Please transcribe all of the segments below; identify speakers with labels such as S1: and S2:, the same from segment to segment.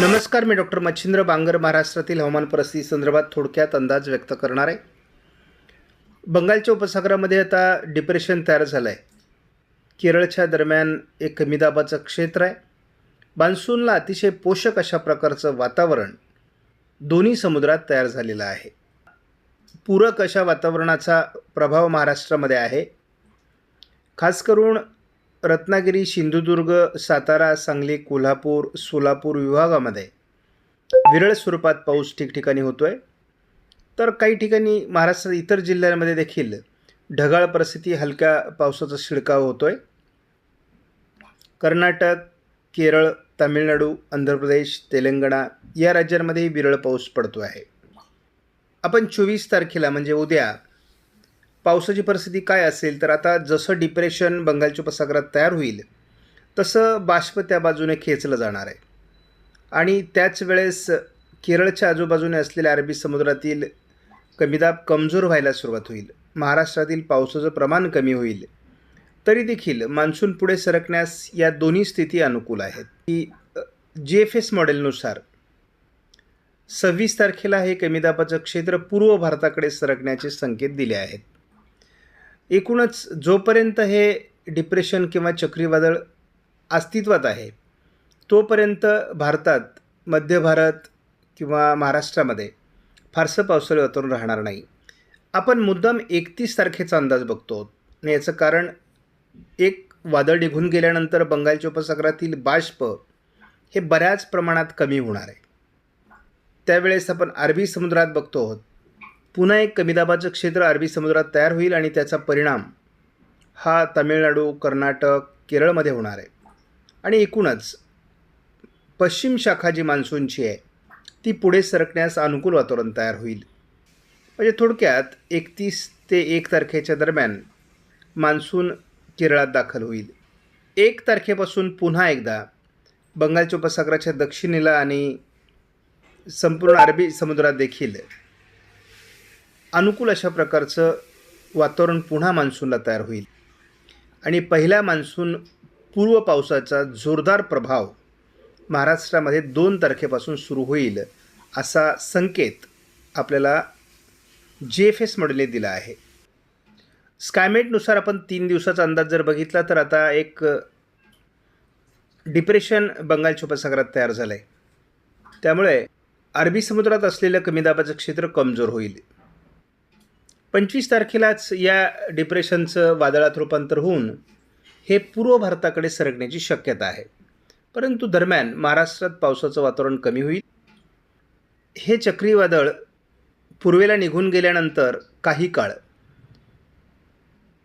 S1: नमस्कार मी डॉक्टर मच्छिंद्र बांगर महाराष्ट्रातील हवामान परिस्थिती संदर्भात थोडक्यात अंदाज व्यक्त करणार आहे. बंगालच्या उपसागरामध्ये आता डिप्रेशन तयार झालं आहे केरळच्या दरम्यान एक कमी दाबाचं क्षेत्र आहे. मान्सूनला अतिशय पोषक अशा प्रकारचं वातावरण दोन्ही समुद्रात तयार झालेलं आहे. पूरक अशा वातावरणाचा प्रभाव महाराष्ट्रामध्ये आहे. खास करून रत्नागिरी सिंधुदुर्ग सातारा सांगली कोल्हापूर सोलापूर विभागामध्ये विरळ स्वरूपात पाऊस ठिकठिकाणी होतो आहे तर काही ठिकाणी महाराष्ट्रात इतर जिल्ह्यांमध्ये देखील ढगाळ परिस्थिती हलक्या पावसाचा शिडकाव होतो आहे कर्नाटक केरळ तामिळनाडू आंध्र प्रदेश तेलंगणा या राज्यांमध्येही विरळ पाऊस पडतो आहे आपण चोवीस तारखेला म्हणजे उद्या पावसाची परिस्थिती काय असेल तर आता जसं डिप्रेशन बंगालच्या उपसागरात तयार होईल तसं बाष्प त्या बाजूने खेचलं जाणार आहे. आणि त्याच वेळेस केरळच्या आजूबाजूने असलेल्या अरबी समुद्रातील कमीदाब कमजोर व्हायला सुरुवात होईल. महाराष्ट्रातील पावसाचं प्रमाण कमी होईल. तरी देखील मान्सून पुढे सरकण्यास या दोन्ही स्थिती अनुकूल आहेत. की जी एफ एस मॉडेलनुसार सव्वीस तारखेला हे कमीदाबाचं क्षेत्र पूर्व भारताकडे सरकण्याचे संकेत दिले आहेत. एकूणच जोपर्यंत हे डिप्रेशन किंवा चक्रीवादळ अस्तित्वात आहे तोपर्यंत भारतात मध्य भारत किंवा महाराष्ट्रामध्ये फारसं पावसाळी वातावरण राहणार नाही. आपण मुद्दाम एकतीस तारखेचा अंदाज बघतो आणि याचं कारण एक वादळ निघून गेल्यानंतर बंगालच्या उपसागरातील बाष्प हे बऱ्याच प्रमाणात कमी होणार आहे. त्यावेळेस आपण अरबी समुद्रात बघतो आहोत पुन्हा एक कमी दाबाचं क्षेत्र अरबी समुद्रात तयार होईल आणि त्याचा परिणाम हा तामिळनाडू कर्नाटक केरळमध्ये होणार आहे. आणि एकूणच पश्चिम शाखा जी मान्सूनची आहे ती पुढे सरकण्यास अनुकूल वातावरण तयार होईल. म्हणजे थोडक्यात एकतीस ते एक तारखेच्या दरम्यान मान्सून केरळात दाखल होईल. एक तारखेपासून पुन्हा एकदा बंगालच्या उपसागराच्या दक्षिणेला आणि संपूर्ण अरबी समुद्रात देखील अनुकूल अशा प्रकारचं वातावरण पुन्हा मान्सूनला तयार होईल. आणि पहिला मान्सून पूर्व पावसाचा जोरदार प्रभाव महाराष्ट्रामध्ये दोन तारखेपासून सुरू होईल असा संकेत आपल्याला जी एफ एस मॉडेलने दिला आहे. स्कायमेटनुसार आपण तीन दिवसाचा अंदाज जर बघितला तर आता एक डिप्रेशन बंगालच्या उपसागरात तयार झालं आहे त्यामुळे अरबी समुद्रात असलेलं कमी दाबाचं क्षेत्र कमजोर होईल. पंचवीस तारखेलाच या डिप्रेशनचं वादळात रूपांतर होऊन हे पूर्व भारताकडे सरकण्याची शक्यता आहे. परंतु दरम्यान महाराष्ट्रात पावसाचं वातावरण कमी होईल. हे चक्रीवादळ पूर्वेला निघून गेल्यानंतर काही काळ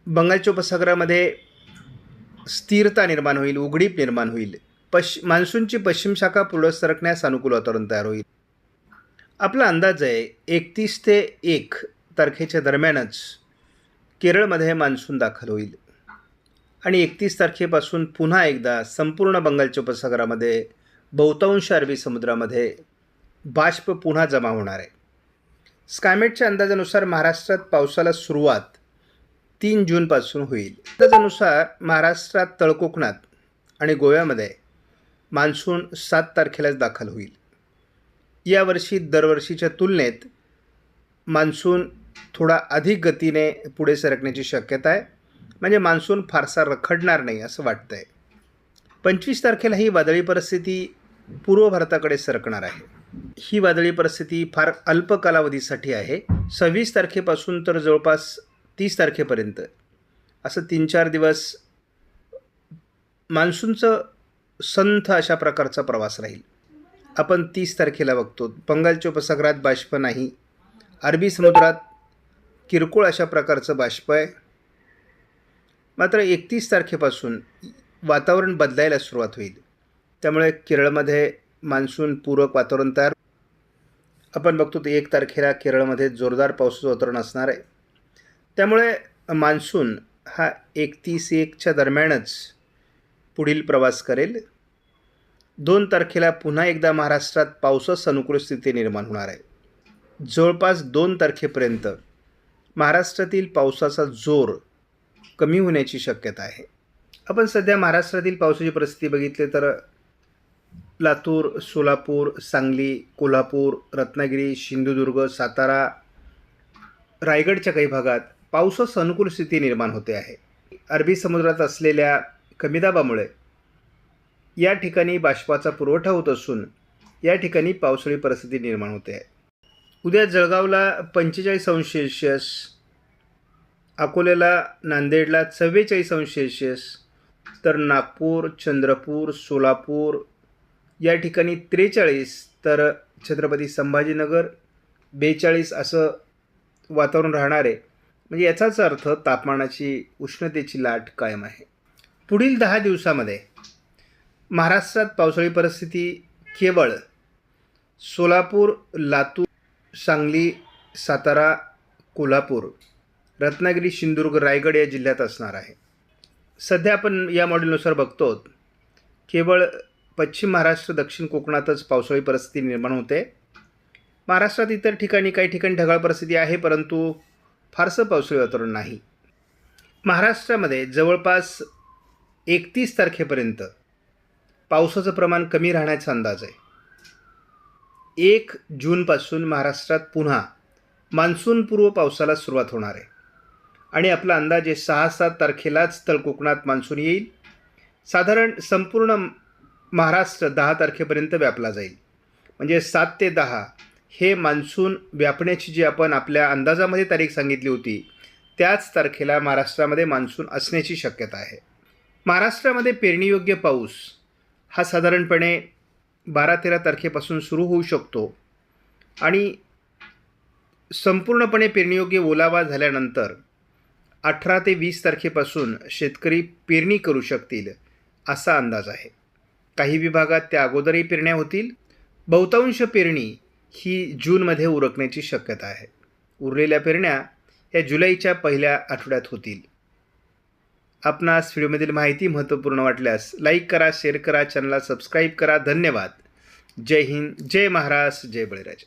S1: बंगालच्या उपसागरामध्ये स्थिरता निर्माण होईल उघडीप निर्माण होईल. पश मान्सूनची पश्चिम शाखा पुढं सरकण्यास अनुकूल वातावरण तयार होईल. आपला अंदाज आहे एकतीस ते एक तारखेच्या दरम्यानच केरळमध्ये मान्सून दाखल होईल. आणि एकतीस तारखेपासून पुन्हा एकदा संपूर्ण बंगालच्या उपसागरामध्ये बहुतांश अरबी समुद्रामध्ये बाष्प पुन्हा जमा होणार आहे. स्कायमेटच्या अंदाजानुसार महाराष्ट्रात पावसाला सुरुवात तीन जूनपासून होईल. अंदाजानुसार महाराष्ट्रात तळकोकणात आणि गोव्यामध्ये मान्सून सात तारखेलाच दाखल होईल. यावर्षी दरवर्षीच्या तुलनेत मान्सून थोडा अधिक गतीने पुढे सरकण्याची शक्यता आहे. म्हणजे मान्सून फारसा रखडणार नाही असं वाटतं आहे पंचवीस तारखेला ही वादळी परिस्थिती पूर्व भारताकडे सरकणार आहे. ही वादळी परिस्थिती फार अल्प कालावधीसाठी आहे. सव्वीस तारखेपासून तर जवळपास तीस तारखेपर्यंत. असं तीन चार दिवस मान्सूनचं संथ अशा प्रकारचा प्रवास राहील. आपण तीस तारखेला बघतो. बंगालच्या उपसागरात बाष्प नाही. अरबी समुद्रात किरकोळ अशा प्रकारचं बाष्प आहे. मात्र एकतीस तारखेपासून वातावरण बदलायला सुरुवात होईल. त्यामुळे केरळमध्ये मान्सून पूरक वातावरण तयार आपण बघतो ते एक तारखेला केरळमध्ये जोरदार पावसाचं वातावरण असणार आहे. त्यामुळे मान्सून हा एकतीस एकच्या दरम्यानच पुढील प्रवास करेल. दोन तारखेला पुन्हा एकदा महाराष्ट्रात पावसास अनुकूल स्थिती निर्माण होणार आहे. जवळपास दोन तारखेपर्यंत महाराष्ट्रातील पावसाचा जोर कमी होण्याची शक्यता आहे. आपण सध्या महाराष्ट्रातील पावसाची परिस्थिती बघितली तर लातूर सोलापूर सांगली कोल्हापूर रत्नागिरी सिंधुदुर्ग सातारा रायगडच्या काही भागात पावसास अनुकूल स्थिती निर्माण होते आहे. अरबी समुद्रात असलेल्या कमी दाबामुळे या ठिकाणी बाष्पाचा पुरवठा होत असून या ठिकाणी पावसाळी परिस्थिती निर्माण होते आहे. उद्या जळगावला पंचेचाळीस अंश सेल्शियस अकोल्याला नांदेडला चव्वेचाळीस अंश सेल्शियस तर नागपूर चंद्रपूर सोलापूर या ठिकाणी त्रेचाळीस तर छत्रपती संभाजीनगर बेचाळीस असं वातावरण राहणार आहे. म्हणजे याचाच अर्थ तापमानाची उष्णतेची लाट कायम आहे. पुढील दहा दिवसामध्ये महाराष्ट्रात पावसाळी परिस्थिती केवळ सोलापूर लातूर सांगली सातारा कोल्हापूर रत्नागिरी सिंधुदुर्ग रायगड या जिल्ह्यात असणार आहे. सध्या आपण या मॉडेलनुसार बघतो केवळ पश्चिम महाराष्ट्र दक्षिण कोकणातच पावसाळी परिस्थिती निर्माण होते. महाराष्ट्रात इतर ठिकाणी काही ठिकाणी ढगाळ परिस्थिती आहे परंतु फारसं पावसाळी वातावरण नाही. महाराष्ट्रामध्ये जवळपास एकतीस तारखेपर्यंत पावसाचं प्रमाण कमी राहण्याचा अंदाज आहे. एक जूनपासून महाराष्ट्रात पुन्हा मान्सूनपूर्व पावसाला सुरुवात होणार आहे. आणि आपला अंदाज आहे सहा सात तारखेलाच तळकोकणात मान्सून येईल. साधारण संपूर्ण महाराष्ट्र दहा तारखेपर्यंत व्यापला जाईल. म्हणजे सात ते दहा हे मान्सून व्यापण्याची जी आपण आपल्या अंदाजामध्ये तारीख सांगितली होती त्याच तारखेला महाराष्ट्रामध्ये मान्सून असण्याची शक्यता आहे. महाराष्ट्रामध्ये पेरणीयोग्य पाऊस हा साधारणपणे बारा तेरा तारखेपासून सुरू होऊ शकतो. आणि संपूर्णपणे पेरणीयोग्य ओलावा झाल्यानंतर अठरा ते वीस तारखेपासून शेतकरी पेरणी करू शकतील असा अंदाज आहे. काही विभागात त्या अगोदरही पेरण्या होतील. बहुतांश पेरणी ही जूनमध्ये उरकण्याची शक्यता आहे. उरलेल्या पेरण्या या जुलैच्या पहिल्या आठवड्यात होतील. आपणास व्हिडिओमधील माहिती महत्त्वपूर्ण वाटल्यास लाईक करा शेअर करा चॅनलला सबस्क्राईब करा. धन्यवाद. जय हिंद जय महाराष्ट्र जय बळीराजा.